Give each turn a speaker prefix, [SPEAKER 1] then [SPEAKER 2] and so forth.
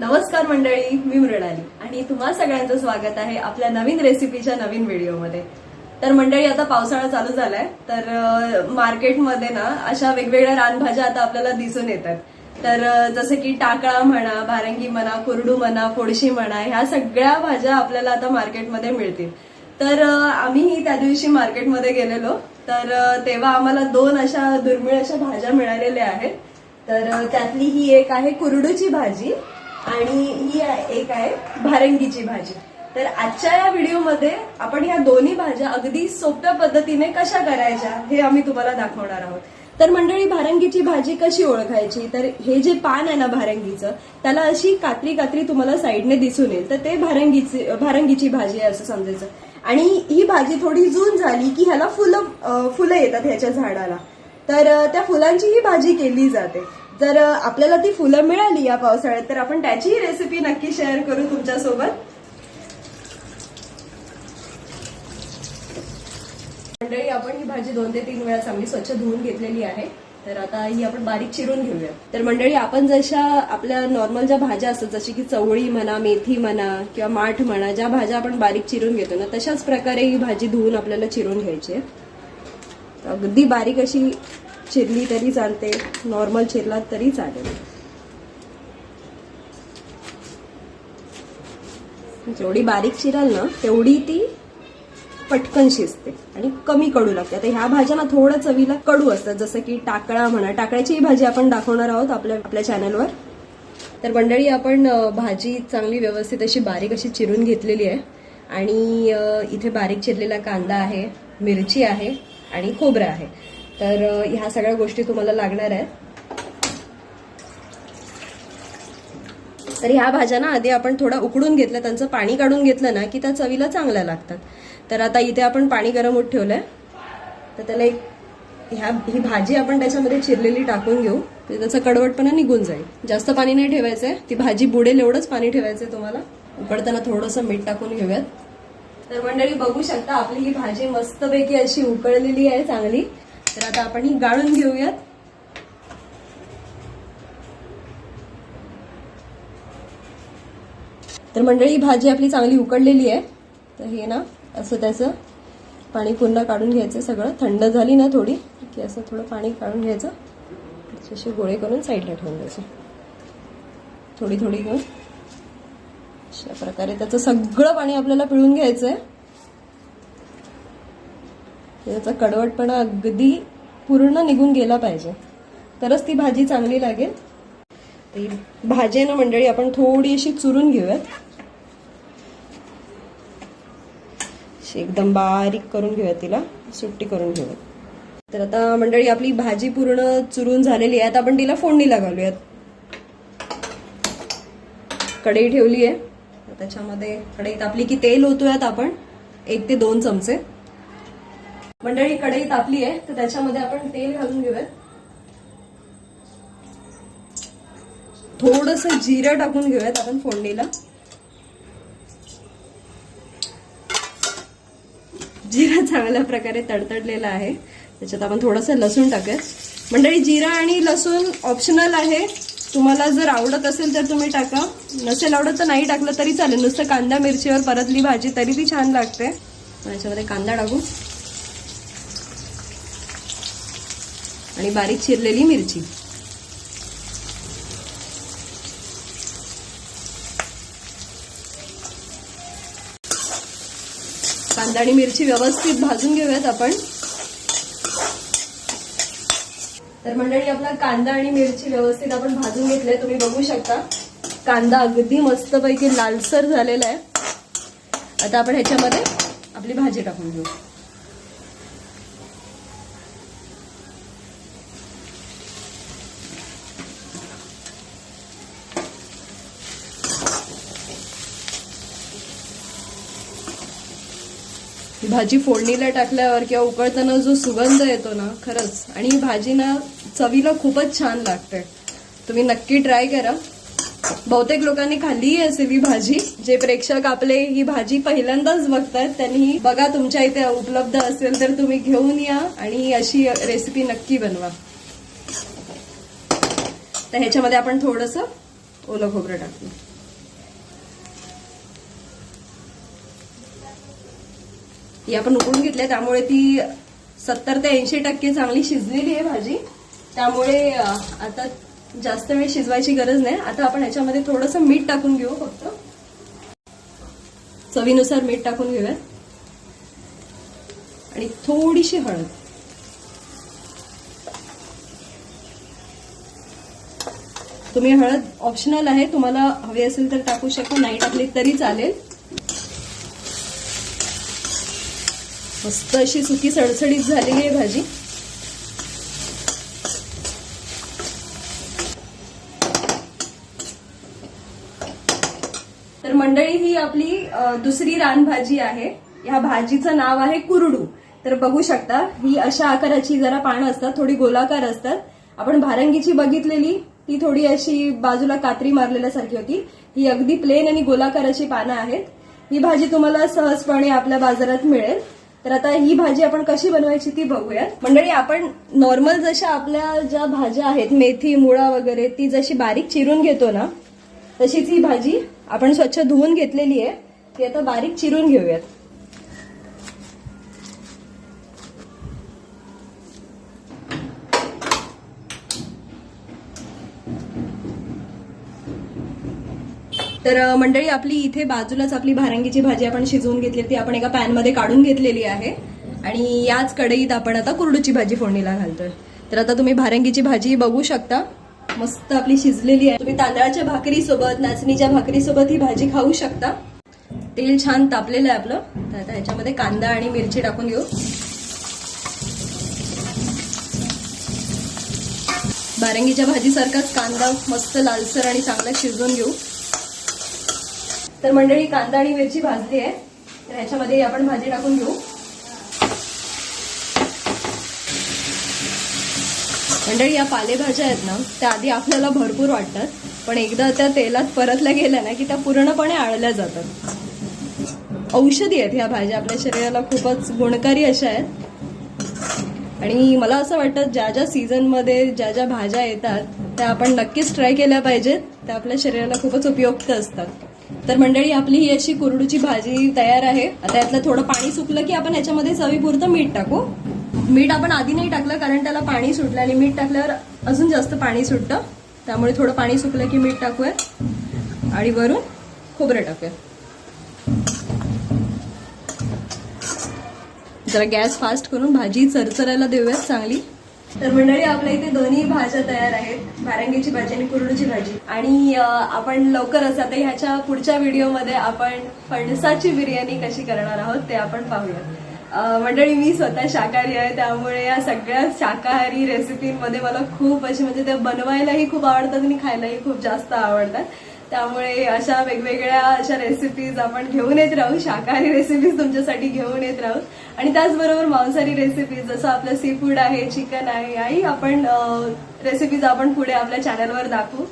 [SPEAKER 1] नमस्कार मंडळी मी मृणाली आणि तुम्हा सगळ्यांचं स्वागत आहे आपल्या नवीन रेसिपीच्या नवीन व्हिडिओमध्ये. तर मंडळी आता पावसाळा चालू झालाय तर मार्केटमध्ये ना अशा वेगवेगळ्या रानभाज्या आता आपल्याला दिसून येतात. तर जसं की टाकळा म्हणा भारंगी म्हणा कुरडू म्हणा फोडशी म्हणा ह्या सगळ्या भाज्या आपल्याला आता मार्केटमध्ये मिळतील. तर आम्हीही त्या दिवशी मार्केटमध्ये गेलेलो. तर तेव्हा आम्हाला दोन अशा दुर्मिळ अशा भाज्या मिळालेल्या आहेत. तर त्यातली ही एक आहे कुरडूची भाजी आणि ही एक आहे भारंगीची भाजी. तर आजच्या या व्हिडिओमध्ये आपण ह्या दोन्ही भाज्या अगदी सोप्या पद्धतीने कशा करायच्या हे आम्ही तुम्हाला दाखवणार आहोत. तर मंडळी भारंगीची भाजी कशी ओळखायची? तर हे जे पान आहे ना भारंगीचं त्याला अशी कात्री कात्री तुम्हाला साईडने दिसून येईल. तर ते भारंगीची भारंगीची भाजी आहे असं समजायचं. आणि ही भाजी थोडी जून झाली की ह्याला फुलं फुलं येतात ह्याच्या झाडाला. तर त्या फुलांची ही भाजी केली जाते. जर आपल्याला ती फुलं मिळाली या पावसाळ्यात तर आपण त्याचीही रेसिपी नक्की शेअर करू तुमच्यासोबत. मंडळी आपण ही भाजी दोन ते तीन वेळा चांगली स्वच्छ धुवून घेतलेली आहे. तर आता ही आपण बारीक चिरून घेऊया. तर मंडळी आपण जशा आपल्या नॉर्मल ज्या भाज्या असतात जशी की चवळी म्हणा मेथी म्हणा किंवा माठ म्हणा ज्या भाज्या आपण बारीक चिरून घेतो ना तशाच प्रकारे ही भाजी धुवून आपल्याला चिरून घ्यायची आहे. अगदी बारीक अशी चिरली तरी चालते नॉर्मल चिरलात तरी चालेल. जेवढी बारीक चिराल ना तेवढी ती पटकन शिजते आणि कमी कडू लागते. आता ह्या भाज्या ना थोडं चवीला कडू असतात जसं की टाकळा म्हणा. टाकळ्याची ही भाजी आपण दाखवणार आहोत आपल्या आपल्या चॅनलवर तर मंडळी आपण भाजी चांगली व्यवस्थित अशी बारीक अशी चिरून घेतलेली आहे. आणि इथे बारीक चिरलेला कांदा आहे मिरची आहे आणि खोबरं आहे. तर ह्या सगळ्या गोष्टी तुम्हाला लागणार आहेत. तर ह्या भाज्या ना आधी आपण थोडा उकडून घेतलं त्यांचं पाणी काढून घेतलं ना की त्या चवीला चांगल्या लागतात. तर आता इथे आपण पाणी गरम होत ठेवलंय. तर त्याला एक ह्या ही भाजी आपण त्याच्यामध्ये चिरलेली टाकून घेऊ. म्हणजे त्याचा कडवटपणा निघून जाईल. जास्त पाणी नाही ठेवायचंय. ती भाजी बुडेल एवढंच पाणी ठेवायचं आहे तुम्हाला. उकडताना थोडंसं मीठ टाकून घेऊयात. तर मंडळी बघू शकता आपली ही भाजी मस्तपैकी अशी उकळलेली आहे चांगली. तर आता आपण ही गाळून घेऊयात. तर मंडळी भाजी आपली चांगली उकडलेली आहे. तर हे ना असं त्याचं पाणी पूर्ण काढून घ्यायचं. सगळं थंड झाली ना थोडी की असं थोडं पाणी काढून घ्यायचं. त्याचे असे गोळे करून साईडला ठेवून द्यायचे. थोडी थोडी घेऊन. अशा प्रकारे त्याचं सगळं पाणी आपल्याला पिळून घ्यायचं आहे त्याचा कडवटपणा अगदी पूर्ण निघून गेला पाहिजे. तरच ती भाजी चांगली लागेल. ती भाजी आहे ना मंडळी आपण थोडी अशी चुरून घेऊयात. एकदम बारीक करून घेऊयात तिला सुट्टी करून घेऊयात. तर आता मंडळी आपली भाजी पूर्ण चुरून झालेली आहे. आता आपण तिला फोडणीला घालूयात. कढई ठेवली आहे त्याच्यामध्ये कढईत आपली की तेल ओतूयात आपण? एक ते दोन चमचे. मंडळी कढई तापली आहे तर त्याच्यामध्ये आपण तेल घालून घेऊयात. थोडस जिरं टाकून घेऊयात आपण फोडणीला. जिरा चांगल्या प्रकारे तडतडलेला आहे. त्याच्यात आपण थोडंसं लसूण टाकूयात. मंडळी जिरा आणि लसूण ऑप्शनल आहे. तुम्हाला जर आवडत असेल तर तुम्ही टाका. नसेल आवडत तर नाही टाकलं तरी चालेल. नुसतं कांदा मिरचीवर परतली भाजी तरी ती छान लागते. याच्यामध्ये कांदा टाकू. आणि बारीक चिरलेली मिरची. कांदा आणि मिरची व्यवस्थित भाजून घेऊयात आपण. तर मंडळी आपला कांदा आणि मिरची व्यवस्थित आपण भाजून घेतले तुम्ही बघू शकता कांदा अगदी मस्तपैकी लालसर झालेला आहे. आता आपण ह्याच्यामध्ये आपली भाजी टाकून घेऊ. ही भाजी फोडणीला टाकल्यावर किंवा उकळताना जो सुगंध येतो ना खरंच. आणि ही भाजी ना चवीला खूपच छान लागते. तुम्ही नक्की ट्राय करा. बहुतेक लोकांनी खाल्ली असेल ही भाजी. जे प्रेक्षक आपले ही भाजी पहिल्यांदाच बघतात त्यांनी बघा तुमच्या इथे उपलब्ध असेल तर तुम्ही घेऊन या आणि अशी रेसिपी नक्की बनवा. तर ह्याच्यामध्ये आपण थोडंसं ओलं खोबरं टाकू. ती आपण उकळून घेतली आहे, त्यामुळे ती सत्तर ते ऐंशी टक्के चांगली शिजलेली आहे भाजी. त्यामुळे आता जास्त वेळ शिजवायची गरज नाही. आता आपण ह्याच्यामध्ये थोडंसं मीठ टाकून घेऊ फक्त. चवीनुसार मीठ टाकून घेऊया आणि थोडीशी हळद. तुम्ही हळद ऑप्शनल आहे. तुम्हाला हवी असेल तर टाकू शकता. नाही टाकली तरी चालेल. मस्त अशी सुकी सडसडीत झालेली आहे भाजी. तर मंडळी ही आपली दुसरी रानभाजी आहे. ह्या भाजीचं नाव आहे कुरडू. तर बघू शकता ही अशा आकाराची जरा पानं असतात थोडी गोलाकार असतात. आपण भारंगीची बघितलेली ती थोडी अशी बाजूला कात्री मारलेल्यासारखी होती. ही अगदी प्लेन आणि गोलाकाराची पानं आहेत. ही भाजी तुम्हाला सहजपणे आपल्या बाजारात मिळेल. तर आता ही भाजी आपण कशी बनवायची ती बघूयात. मंडळी आपण नॉर्मल जशा आपल्या ज्या भाज्या आहेत मेथी मुळा वगैरे ती जशी बारीक चिरून घेतो ना तशीच ही भाजी आपण स्वच्छ धुवून घेतलेली आहे. ती आता बारीक चिरून घेऊयात. तर मंडळी आपली इथे बाजूलाच आपली भारंगीची भाजी आपण शिजवून घेतली ती आपण एका पॅनमध्ये काढून घेतलेली आहे. आणि याच कढईत आपण आता कुरडूची भाजी फोडणीला घालतोय. तर आता तुम्ही भारंगीची भाजी बघू शकता. मस्त आपली शिजलेली आहे. तुम्ही तांदळाच्या भाकरीसोबत नाचणीच्या भाकरीसोबत ही भाजी खाऊ शकता. तेल छान तापलेलं आहे आपलं. तर आता ह्याच्यामध्ये कांदा आणि मिरची टाकून घेऊ. बारंगीच्या भाजीसारखाच कांदा मस्त लालसर आणि चांगला शिजवून घेऊ. तर मंडळी कांदा आणि मिरची भाजली आहे. तर ह्याच्यामध्ये आपण भाजी टाकून घेऊ. मंडळी या पालेभाज्या आहेत ना त्या आधी आपल्याला भरपूर वाटतात पण एकदा त्या तेलात परतल्या गेल्या ना की त्या पूर्णपणे आळल्या जातात. औषधी आहेत ह्या भाज्या आपल्या शरीराला खूपच गुणकारी अशा आहेत. आणि मला असं वाटतं ज्या ज्या सीझनमध्ये ज्या ज्या भाज्या येतात त्या आपण नक्कीच ट्राय केल्या पाहिजेत त्या आपल्या शरीराला खूपच उपयुक्त असतात. तर मंडळी आपली ही अशी कुरडूची भाजी तयार आहे. आता यातलं थोडं पाणी सुकलं की आपण याच्यामध्ये चवीपुरतं मीठ टाकू. मीठ आपण आधी नाही टाकलं कारण त्याला पाणी सुटलं आणि मीठ टाकल्यावर अजून जास्त पाणी सुटतं. त्यामुळे थोडं पाणी सुकलं की मीठ टाकूया. आणि वरून खोबरं टाकूया. जरा गॅस फास्ट करून भाजी चरचरायला देऊयात चांगली. तर मंडळी आपल्या इथे दोन्ही भाज्या तयार आहेत. भारंगीची भाजी आणि कुरडूची भाजी. आणि आपण लवकरच आता ह्याच्या पुढच्या व्हिडिओमध्ये आपण फणसाची बिर्याणी कशी करणार आहोत ते आपण पाहूया. मंडळी मी स्वतः शाकाहारी आहे त्यामुळे या सगळ्या शाकाहारी रेसिपीमध्ये मला खूप अशी म्हणजे त्या बनवायलाही खूप आवडतात आणि खायलाही खूप जास्त आवडतात. त्यामुळे अशा वेगवेगळ्या अशा रेसिपीज आपण घेऊन येत राहू शाकाहारी रेसिपीज तुमच्यासाठी घेऊन येत राहू. आणि त्याचबरोबर मांसाहारी रेसिपीज जसं आपलं सी फूड आहे चिकन आहे याही आपण रेसिपीज आपण पुढे आपल्या चॅनलवर दाखवू.